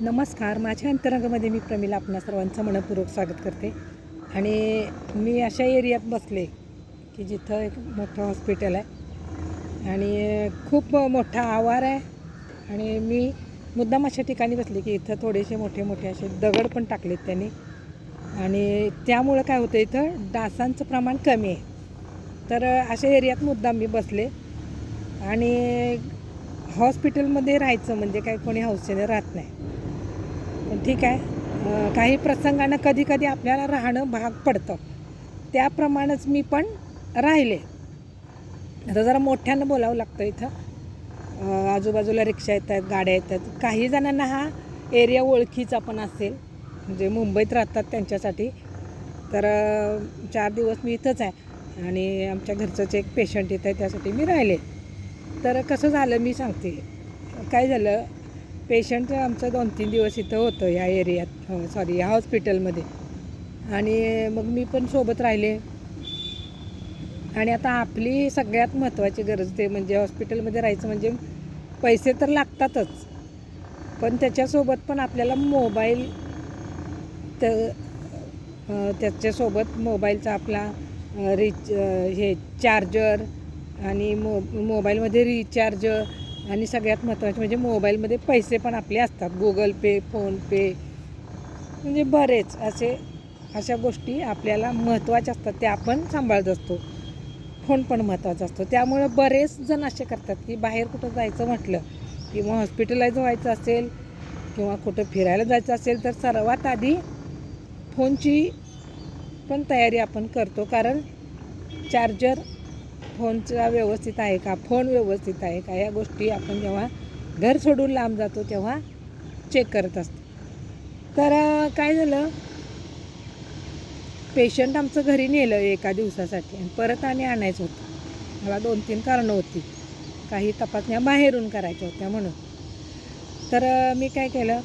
नमस्कार. माझ्या अंतरंगामध्ये मी प्रमिला आपणा सर्वांचं मनपूर्वक स्वागत करते. आणि मी अशा एरियात बसले की जिथं एक मोठं हॉस्पिटल आहे. आणि खूप मोठा आवार आहे. आणि मी मुद्दाम अशा ठिकाणी बसले की इथं थोडेसे मोठे मोठे असे दगड पण टाकलेत त्यांनी. आणि त्यामुळं काय होतं इथं डासांचं प्रमाण कमी आहे. तर अशा एरियात मुद्दाम मी बसले. आणि हॉस्पिटलमध्ये राहायचं म्हणजे काय कोणी हौसेने राहत नाही. पण ठीक आहे. काही प्रसंगानं कधी कधी आपल्याला राहणं भाग पडतं. त्याप्रमाणेच मी पण राहिले. आता जरा मोठ्यानं बोलावं लागतं इथं. आजूबाजूला रिक्षा येतात गाड्या येतात. काही जणांना हा एरिया ओळखीचा पण असेल. म्हणजे मुंबईत राहतात त्यांच्यासाठी. तर चार दिवस मी इथंच आहे. आणि आमच्या घरचंच एक पेशंट येत आहे त्यासाठी मी राहिले. तर कसं झालं मी सांगते. काय झालं? पेशंट आमचं दोन तीन दिवस इथं होतं या एरियात सॉरी ह्या हॉस्पिटलमध्ये आणि मग मी पण सोबत राहिले. आणि आता आपली सगळ्यात महत्त्वाची गरज ते म्हणजे हॉस्पिटलमध्ये राहायचं म्हणजे पैसे तर लागतातच. पण त्याच्यासोबत पण आपल्याला मोबाईल तर त्याच्यासोबत मोबाईलचा आपला रिच हे चार्जर आणि मो मोबाईलमध्ये रिचार्ज आणि सगळ्यात महत्त्वाचे म्हणजे मोबाईलमध्ये पैसे पण आपले असतात. गुगल पे फोनपे म्हणजे बरेच असे अशा गोष्टी आपल्याला महत्त्वाच्या असतात त्या आपण सांभाळत असतो. फोन पण महत्त्वाचा असतो. त्यामुळं बरेच जण असे करतात की बाहेर कुठं जायचं म्हटलं किंवा हॉस्पिटलाइज व्हायचं असेल किंवा कुठं फिरायला जायचं असेल तर सर्वात आधी फोनची पण तयारी आपण करतो. कारण चार्जर फोनचा व्यवस्थित आहे का? फोन व्यवस्थित आहे का? या गोष्टी आपण जेव्हा घर सोडून लांब जातो तेव्हा चेक करत असतो. तर काय झालं? पेशंट आमचं घरी नेलं एका दिवसासाठी आणि परत आणि आणायचं होतं. मला दोन तीन कारणं होती. काही तपासण्या बाहेरून करायच्या होत्या म्हणून. तर मी काय केलं?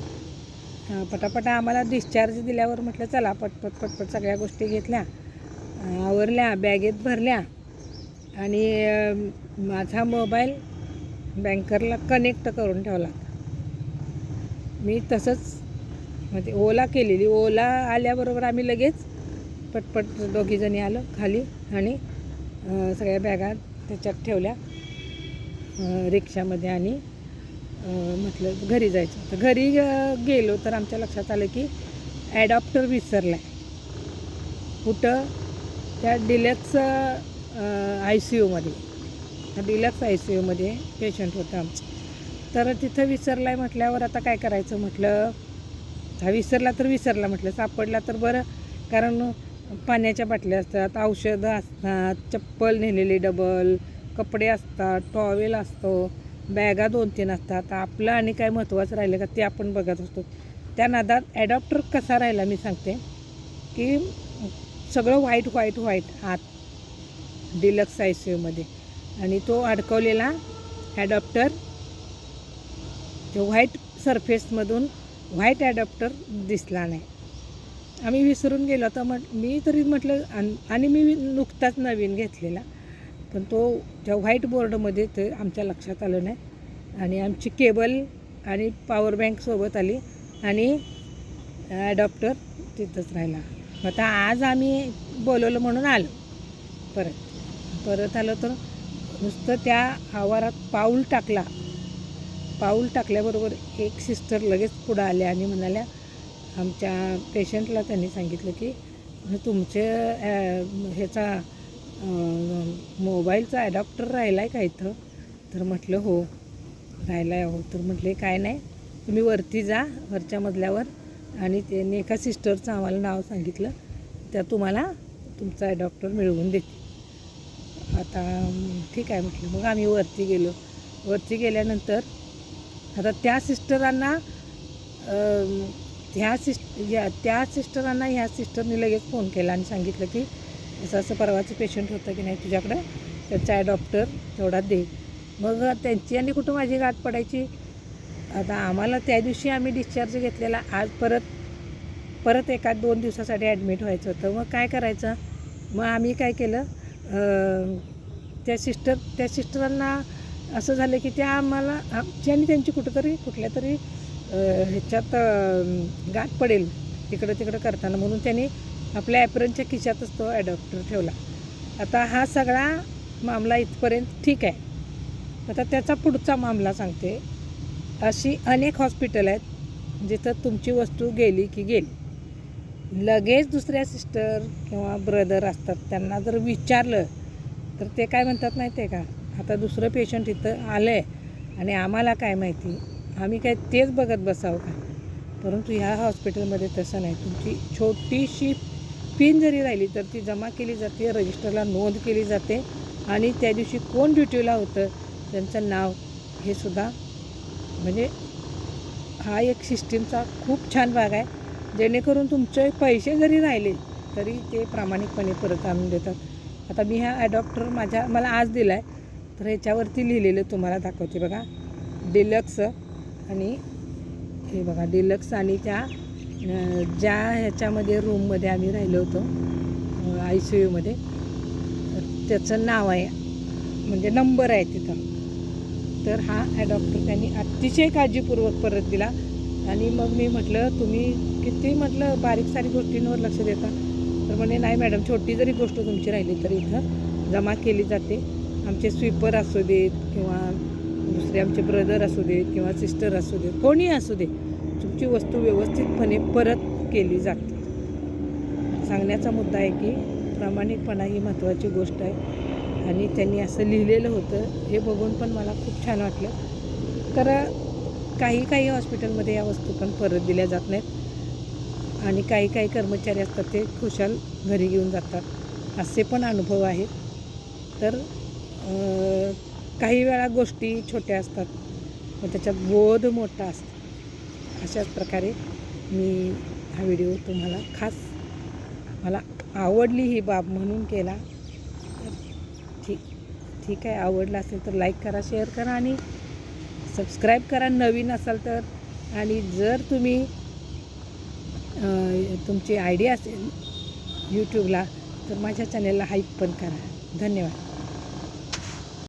पटापट आम्हाला डिस्चार्ज दिल्यावर म्हटलं चला पटपट पटपट सगळ्या गोष्टी घेतल्या. आवरल्या बॅगेत भरल्या. आणि माझा मोबाईल बँकरला कनेक्ट करून ठेवला मी तसंच म्हणजे ओला केलेली ओला आल्याबरोबर आम्ही लगेच पटपट दोघीजणी आलो खाली आणि सगळ्या बॅगा त्याच्यात ठेवल्या रिक्षामध्ये आणि म्हटलं घरी जायचं. तर घरी गेलो तर आमच्या लक्षात आलं की ॲडॉप्टर विसरला आहे कुठं त्या डिलक्स आय सी यूमध्ये डिलक्स आय सी यूमध्ये पेशंट होतं. आमचं तर तिथं विसरला आहे म्हटल्यावर आता काय करायचं म्हटलं? हा विसरला तर विसरला म्हटलं. सापडला तर बरं. कारण पाण्याच्या बाटल्या असतात औषधं असतात चप्पल नेलेली डबल कपडे असतात टॉवेल असतो बॅगा दोन तीन असतात. आपलं आणि काय महत्त्वाचं राहिलं का ते आपण बघत असतो. त्या नादात ॲडॉप्टर कसा राहिला मी सांगते. की सगळं व्हाईट व्हाईट व्हाईट आत डिलक्स आय सी यूमध्ये आणि तो अडकवलेला ॲडॉप्टर तो व्हाईट सरफेसमधून व्हाईट ॲडॉप्टर दिसला नाही. आम्ही विसरून गेलो. तर मग मी तरी म्हटलं आणि आणि मी नुकताच नवीन घेतलेला. पण तो त्या व्हाईट बोर्डमध्ये ते आमच्या लक्षात आलं नाही. आणि आमची केबल आणि पॉवर बँकसोबत आली. आणि ॲडॉप्टर तिथंच राहिला. मग आता आज आम्ही बोलवलं म्हणून आलो. परत. परत आलं तर नुसतं त्या आवारात पाऊल टाकला. पाऊल टाकल्याबरोबर एक सिस्टर लगेच पुढं आल्या आणि म्हणाल्या आमच्या पेशंटला त्यांनी सांगितलं की तुमचे ह्याचा मोबाईलचा ॲडॉप्टर राहिला आहे का इथं? तर म्हटलं हो राहिला आहे हो तर म्हटले काय नाही तुम्ही वरती जा वरच्या मजल्यावर. आणि त्यांनी एका सिस्टरचं आम्हाला नाव सांगितलं त्या तुम्हाला तुमचा ॲडॉप्टर मिळवून देते आता ठीक आहे म्हटलं. मग आम्ही वरती गेलो. वरती गेल्यानंतर आता त्या सिस्टरांना ह्या सिस्ट या त्या सिस्टरांना ह्या सिस्टरनी लगेच फोन केला आणि सांगितलं की असं असं परवाचं पेशंट होतं की नाही तुझ्याकडं? त्याचा ॲडॉप्टर तेवढा दे. मग त्यांची आणि कुठं माझी गाठ पडायची? आता आम्हाला त्या दिवशी आम्ही डिस्चार्ज घेतलेला. आज परत परत एका दोन दिवसासाठी ॲडमिट व्हायचं होतं. मग काय करायचं? मग आम्ही काय केलं? त्या सिस्टर त्या सिस्टरांना असं झालं की त्या आम्हाला आमची आणि त्यांची कुठंतरी कुठल्या तरी ह्याच्यात गाठ पडेल इकडं तिकडं करताना. म्हणून त्यांनी आपल्या ॲप्रनच्या खिशातच तो ॲडॉप्टर ठेवला. आता हा सगळा मामला इथपर्यंत ठीक आहे. आता त्याचा पुढचा मामला सांगते. अशी अनेक हॉस्पिटल आहेत जिथं तुमची वस्तू गेली की गेली. लगेच दुसऱ्या सिस्टर किंवा ब्रदर असतात त्यांना जर विचारलं तर ते काय म्हणतात माहिती आहे का? आता दुसरं पेशंट इथं आलं आहे आणि आम्हाला काय माहिती? आम्ही काय तेच बघत बसावं का? परंतु ह्या हॉस्पिटलमध्ये तसं नाही. तुमची छोटीशी पिन जरी राहिली तर ती जमा केली जाते रजिस्टरला नोंद केली जाते आणि त्या दिवशी कोण ड्युटीला होतं त्यांचं नाव हे सुद्धा म्हणजे हा एक सिस्टीमचा खूप छान भाग आहे. जेणेकरून तुमचे पैसे जरी राहिले तरी ते प्रामाणिकपणे परत आणून देतात. आता मी हा ॲडॉप्टर माझ्या मला आज दिला आहे तर ह्याच्यावरती लिहिलेलं तुम्हाला दाखवते बघा. डिलक्स आणि हे बघा डिलक्स आणि त्या ज्या ह्याच्यामध्ये रूममध्ये आम्ही राहिलो होतो आय सी यूमध्ये त्याचं नाव आहे म्हणजे नंबर आहे तिथं. तर हा ॲडॉप्टर त्यांनी अतिशय काळजीपूर्वक परत दिला. आणि मग मी म्हटलं तुम्ही किती म्हटलं बारीक सारीक गोष्टींवर लक्ष देता? तर म्हणे नाही मॅडम छोटी जरी गोष्ट तुमची राहिली तरी इथं जमा केली जाते. आमचे स्वीपर असू देत किंवा दुसरे आमचे ब्रदर असू देत किंवा सिस्टर असू देत कोणी असू दे तुमची वस्तू व्यवस्थितपणे परत केली जाते. सांगण्याचा मुद्दा आहे की प्रामाणिकपणा ही महत्त्वाची गोष्ट आहे. आणि त्यांनी असं लिहिलेलं होतं हे बघून पण मला खूप छान वाटलं. तर काही काही हॉस्पिटलमध्ये या वस्तू पण परत दिल्या जात नाहीत. आणि काही काही कर्मचारी असतात ते खुशाल घरी घेऊन जातात. असे पण अनुभव आहेत. तर काही वेळा गोष्टी छोट्या असतात. व त्याच्यात बोध मोठा असतो. अशाच प्रकारे मी हा व्हिडिओ तुम्हाला खास मला आवडली ही बाब म्हणून केला. ठीक ठीक आहे. आवडला असेल तर लाईक करा शेअर करा आणि सबस्क्राईब करा नवीन असाल तर. आणि जर तुम्ही तुमची आयडिया असेल यूट्यूबला तर माझ्या चॅनलला हाईप पण करा. धन्यवाद.